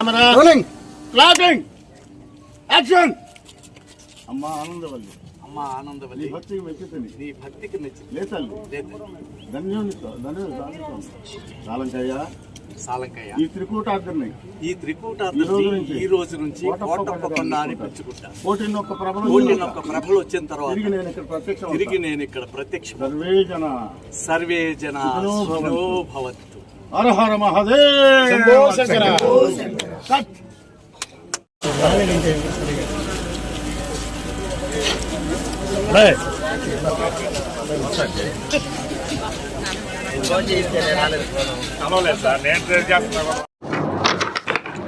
Camera. Rolling clapping action అమ్మ ఆనందవల్లి. అమ్మ ఆనందవల్లి. నీ భక్తికి మెచ్చుతుంది. నీ భక్తికి మెచ్చి లేతల్లి లేదు ధన్యుని ధన్యుడు చాలంకయ్య సాలంకయ్య. ఈ ఈ ఈ రోజు నుంచి కోటప్పకొండ అని పిలుచుకుంటా ప్రభలు వచ్చిన తర్వాత తిరిగి నేను ఇక్కడ ప్రత్యక్షం తిరిగి నేను ఇక్కడ ప్రత్యక్ష సర్వే జన. సర్వే జన భవంతు. హర హర మహాదేవ్. శంభో శంకర. కట్.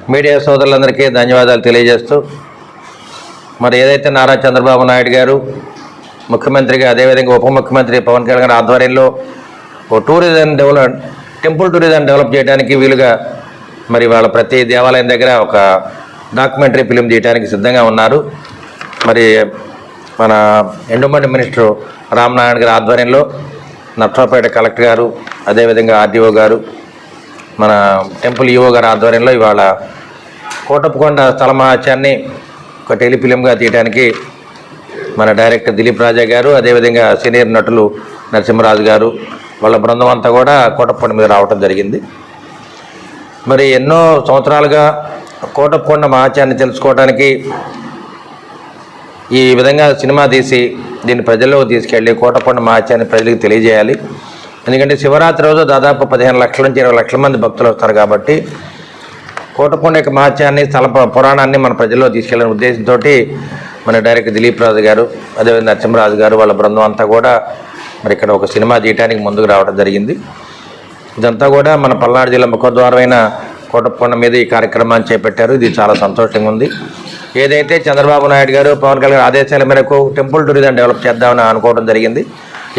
మీడియా సోదరులందరికీ ధన్యవాదాలు తెలియజేస్తూ మరి ఏదైతే నారా చంద్రబాబు నాయుడు గారు ముఖ్యమంత్రిగా అదేవిధంగా ఉప ముఖ్యమంత్రి పవన్ కళ్యాణ్ గారి ఆధ్వర్యంలో ఓ tourism develop temple tourism develop చేయడానికి వీలుగా మరి వాళ్ళ ప్రతి దేవాలయం దగ్గర ఒక డాక్యుమెంటరీ ఫిలిం తీయడానికి సిద్ధంగా ఉన్నారు. మరి మన ఎండోమెంట్ మినిస్టర్ రామనారాయణ గారి ఆధ్వర్యంలో నర్సాపేట కలెక్టర్ గారు అదేవిధంగా ఆర్డీఓ గారు మన టెంపుల్ ఈఓ గారి ఆధ్వర్యంలో ఇవాళ కోటప్పకొండ స్థల మహాత్యాన్ని ఒక టెలిఫిలింగా తీయడానికి మన డైరెక్టర్ దిలీప్ రాజా గారు అదేవిధంగా సీనియర్ నటులు నరసింహరాజు గారు వాళ్ళ బృందం అంతా కూడా కోటప్పకొండ మీద రావడం జరిగింది. మరి ఎన్నో సంవత్సరాలుగా కోటప్పకొండ మహాత్యాన్ని తెలుసుకోవడానికి ఈ విధంగా సినిమా తీసి దీన్ని ప్రజల్లోకి తీసుకెళ్ళి కోటకొండ మహాత్యాన్ని ప్రజలకు తెలియజేయాలి. ఎందుకంటే శివరాత్రి రోజు దాదాపు పదిహేను లక్షల నుంచి ఇరవై లక్షల మంది భక్తులు వస్తారు కాబట్టి కోటకొండ యొక్క మహాత్యాన్ని స్థల పురాణాన్ని మన ప్రజల్లో తీసుకెళ్ళిన ఉద్దేశంతో మన డైరెక్టర్ దిలీప్ రాజు గారు అదేవిధంగా నరసింహరాజు గారు వాళ్ళ బృందం అంతా కూడా మరి ఇక్కడ ఒక సినిమా తీయడానికి ముందుకు రావడం జరిగింది. ఇదంతా కూడా మన పల్నాడు జిల్లా ముఖద్వారమైన కోటప్పకొండ మీద ఈ కార్యక్రమాన్ని చేపట్టారు. ఇది చాలా సంతోషంగా ఉంది. ఏదైతే చంద్రబాబు నాయుడు గారు పవన్ కళ్యాణ్ ఆదేశాల మేరకు టెంపుల్ టూరిజం డెవలప్ చేద్దామని అనుకోవడం జరిగింది.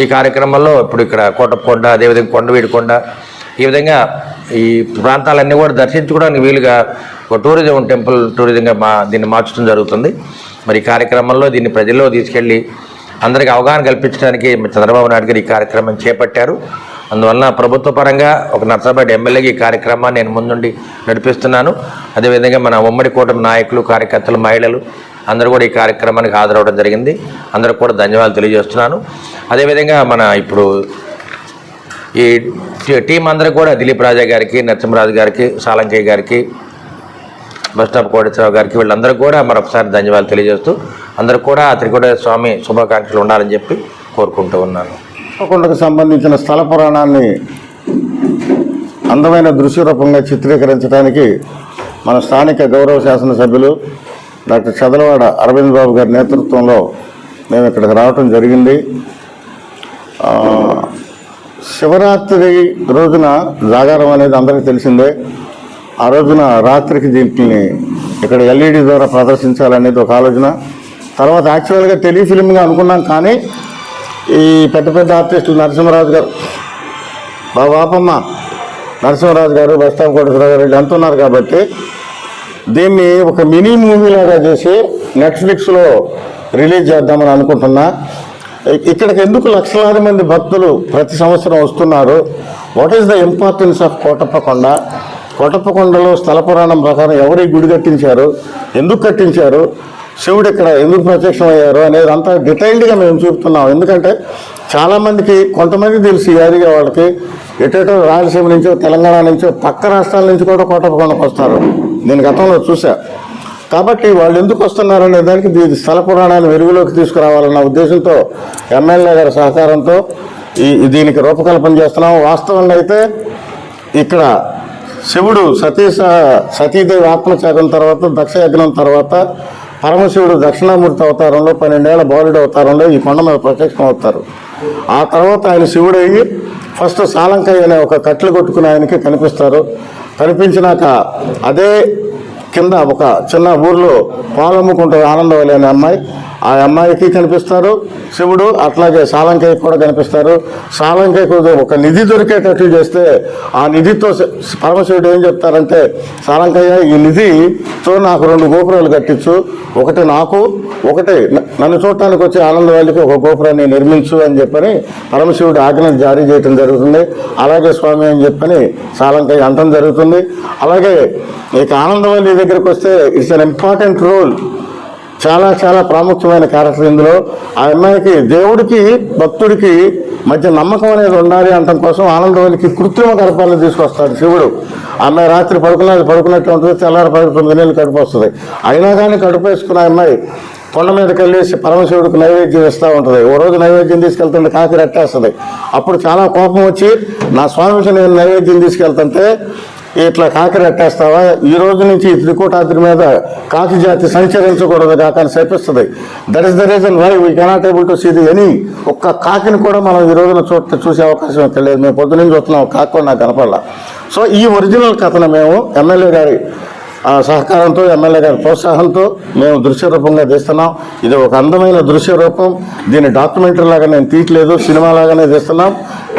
ఈ కార్యక్రమంలో ఇప్పుడు ఇక్కడ కోటప్పకొండ అదేవిధంగా కొండవీడికొండ ఈ విధంగా ఈ ప్రాంతాలన్నీ కూడా దర్శించుకోవడానికి వీలుగా ఒక టూరిజం టెంపుల్ టూరిజంగా మా దీన్ని మార్చడం జరుగుతుంది. మరి ఈ కార్యక్రమంలో దీన్ని ప్రజల్లో తీసుకెళ్ళి అందరికీ అవగాహన కల్పించడానికి చంద్రబాబు నాయుడు గారు ఈ కార్యక్రమం చేపట్టారు. అందువలన ప్రభుత్వ పరంగా ఒక నర్సాపేట ఎమ్మెల్యేకి ఈ కార్యక్రమాన్ని నేను ముందుండి నడిపిస్తున్నాను. అదేవిధంగా మన ఉమ్మడి కూటమి నాయకులు కార్యకర్తలు మహిళలు అందరూ కూడా ఈ కార్యక్రమానికి హాజరవడం జరిగింది. అందరూ కూడా ధన్యవాదాలు తెలియజేస్తున్నాను. అదేవిధంగా మన ఇప్పుడు ఈ టీం అందరూ కూడా దిలీప్ రాజా గారికి నరసింహరాజు గారికి సాలంకయ్య గారికి బస్టాప్ స్టాప్ కోటేశ్వరరావు గారికి వీళ్ళందరూ కూడా మరొకసారి ధన్యవాదాలు తెలియజేస్తూ అందరూ కూడా త్రికోట స్వామి శుభాకాంక్షలు ఉండాలని చెప్పి కోరుకుంటూ ఉన్నాను. కొండకు సంబంధించిన స్థల పురాణాన్ని అందమైన దృశ్యరూపంగా చిత్రీకరించడానికి మన స్థానిక గౌరవ శాసనసభ్యులు డాక్టర్ చదలవాడ అరవింద్ బాబు గారి నేతృత్వంలో మేము ఇక్కడికి రావటం జరిగింది. శివరాత్రి రోజున జాగారం అనేది అందరికీ తెలిసిందే. ఆ రోజున రాత్రికి దీంట్ని ఇక్కడ ఎల్ఈడి ద్వారా ప్రదర్శించాలనేది ఒక ఆలోచన. తర్వాత యాక్చువల్గా టెలిఫిల్మ్గా అనుకున్నాం కానీ ఈ పెద్ద పెద్ద ఆర్టిస్టులు నరసింహరాజు గారు మా బాపమ్మ నరసింహరాజు గారు బస్తాం కోటేశ్వరరావు గారు అంటున్నారు ఉన్నారు కాబట్టి దీన్ని ఒక మినీ మూవీ లాగా చేసి నెట్ఫ్లిక్స్లో రిలీజ్ చేద్దామని అనుకుంటున్నా. ఇక్కడికి ఎందుకు లక్షలాది మంది భక్తులు ప్రతి సంవత్సరం వస్తున్నారు? What is the importance of Kotappakonda? కోటప్పకొండలో స్థల పురాణం ప్రకారం ఎవరు గుడి కట్టించారు? ఎందుకు కట్టించారు? శివుడు ఇక్కడ ఎందుకు ప్రత్యక్షమయ్యారు అనేది అంతా డీటెయిల్డ్గా మేము చూపుతున్నాం. ఎందుకంటే చాలామందికి కొంతమంది తెలుసు యాదిగా వాళ్ళకి ఎటేటో రాయలసీమ నుంచో తెలంగాణ నుంచో పక్క రాష్ట్రాల నుంచి కూడా కోటపకొండకు వస్తారు. నేను గతంలో చూసా కాబట్టి వాళ్ళు ఎందుకు వస్తున్నారనే దానికి దీని స్థల పురాణాన్ని వెలుగులోకి తీసుకురావాలన్న ఉద్దేశంతో ఎమ్మెల్యే గారి సహకారంతో ఈ దీనికి రూపకల్పన చేస్తున్నాం. వాస్తవంగా అయితే ఇక్కడ శివుడు సతీ స- సతీదేవి ఆత్మత్యాగం తర్వాత దక్షయజ్ఞం తర్వాత పరమశివుడు దక్షిణామూర్తి అవతారంలో పన్నెండేళ్ళ బాలుడు అవతారంలో ఈ కొండ మీద ప్రత్యక్షం అవుతారు. ఆ తర్వాత ఆయన శివుడయ్యి ఫస్ట్ సాలంకయ్య అనే ఒక కట్లు కొట్టుకుని ఆయనకి కనిపిస్తారు. కనిపించినాక అదే కింద ఒక చిన్న ఊర్లో పాలు ఆనందవల్లి అనే అమ్మాయి ఆ అమ్మాయికి కనిపిస్తారు. శివుడు అట్లాగే సాలంకయ్యకి కూడా కనిపిస్తారు. సాలంకయ్యకు ఒక నిధి దొరికేటట్లు చేస్తే ఆ నిధితో పరమశివుడు ఏం చెప్తారంటే సాలంకయ్య ఈ నిధితో నాకు రెండు గోపురాలు కట్టించు. ఒకటి నాకు ఒకటి నన్ను చూడటానికి వచ్చే ఆనందవాళ్ళకి ఒక గోపురాన్ని నిర్మించు అని చెప్పని పరమశివుడు ఆజ్ఞ జారీ చేయటం జరుగుతుంది. అలాగే స్వామి అని చెప్పని సాలంకయ్య అంటం జరుగుతుంది. అలాగే ఇక ఆనందవల్లి దగ్గరికి వస్తే ఇట్స్ అన్ ఇంపార్టెంట్ రోల్. చాలా చాలా ప్రాముఖ్యమైన క్యారెక్టర్ ఇందులో. ఆ అమ్మాయికి దేవుడికి భక్తుడికి మధ్య నమ్మకం అనేది ఉండాలి అంటం కోసం ఆనందవల్లికి కృత్రిమ గర్భాలను తీసుకొస్తాడు శివుడు. అమ్మాయి రాత్రి పడుకున్నది పడుకున్నట్టు ఉంటుంది తెల్లారి పడుకు తొమ్మిది నెలలు కడుపు వస్తుంది. అయినా కానీ కడుపు వేసుకున్న అమ్మాయి కొండ మీదకి వెళ్ళేసి పరమశివుడికి నైవేద్యం ఇస్తూ ఉంటుంది. ఓ రోజు నైవేద్యం తీసుకెళ్తుంటే కాకి రెట్టేస్తుంది. అప్పుడు చాలా కోపం వచ్చి నా స్వామికి నేను నైవేద్యం తీసుకెళ్తుంటే ఇట్లా కాకి రెట్టేస్తావా ఈ రోజు నుంచి ఈ త్రికూటాద్రి మీద కాకి జాతి సంచరించకూడదు కాక అని చెప్పిస్తుంది. That is the reason why we cannot able to see the any ఒక్క కాకిని కూడా మనం ఈ రోజున చూడ చూసే అవకాశం తెలియదు. లేదు మేము పొద్దున్నే చూస్తున్నాం కాకు నాకు కనపడాల. సో ఈ ఒరిజినల్ కథను మేము ఎమ్మెల్యే గారి సహకారంతో ఎమ్మెల్యే గారి ప్రోత్సాహంతో మేము దృశ్య రూపంగా తీస్తున్నాం. ఇది ఒక అందమైన దృశ్య రూపం. దీన్ని డాక్యుమెంటరీ లాగా నేను తీయట్లేదు సినిమా లాగానే తీస్తున్నాం.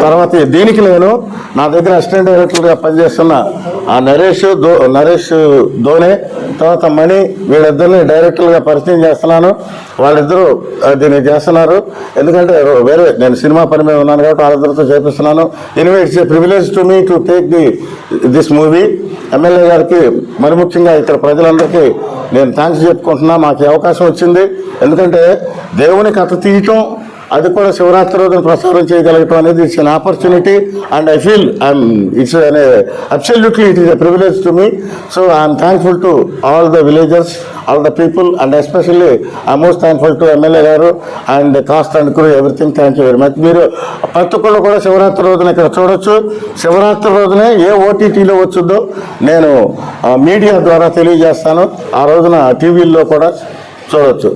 తర్వాత దీనికి నేను నా దగ్గర అసిస్టెంట్ డైరెక్టర్గా పనిచేస్తున్న ఆ నరేష్ దో నరేష్ ధోనే తర్వాత మణి వీళ్ళిద్దరిని డైరెక్టర్గా పరిచయం చేస్తున్నాను. వాళ్ళిద్దరూ దీన్ని చేస్తున్నారు. ఎందుకంటే వేరే నేను సినిమా పని మీద ఉన్నాను కాబట్టి వాళ్ళిద్దరితో చేపిస్తున్నాను. Anyway it's a privilege to me to take the this movie MLA గారికి మరి ముఖ్యంగా ఇక్కడ ప్రజలందరికీ నేను థ్యాంక్స్ చెప్పుకుంటున్నా. మాకు అవకాశం వచ్చింది. ఎందుకంటే దేవుని కథ తీయటం అది కూడా శివరాత్రి రోజున ప్రసారం చేయగలగటం అనేది it's an opportunity and I feel I'm it's అనే absolutely it is a privilege to me so I'm thankful to all the villagers all the people and especially I most thankful to MLA గారు and cast and crew everything thank you very much మీరు ప్రతి ఒక్కళ్ళు కూడా శివరాత్రి రోజున ఇక్కడ చూడొచ్చు. శివరాత్రి రోజునే ఏ ఓటీటీలో వచ్చుద్దో నేను మీడియా ద్వారా తెలియజేస్తాను. ఆ రోజున టీవీల్లో కూడా చూడొచ్చు.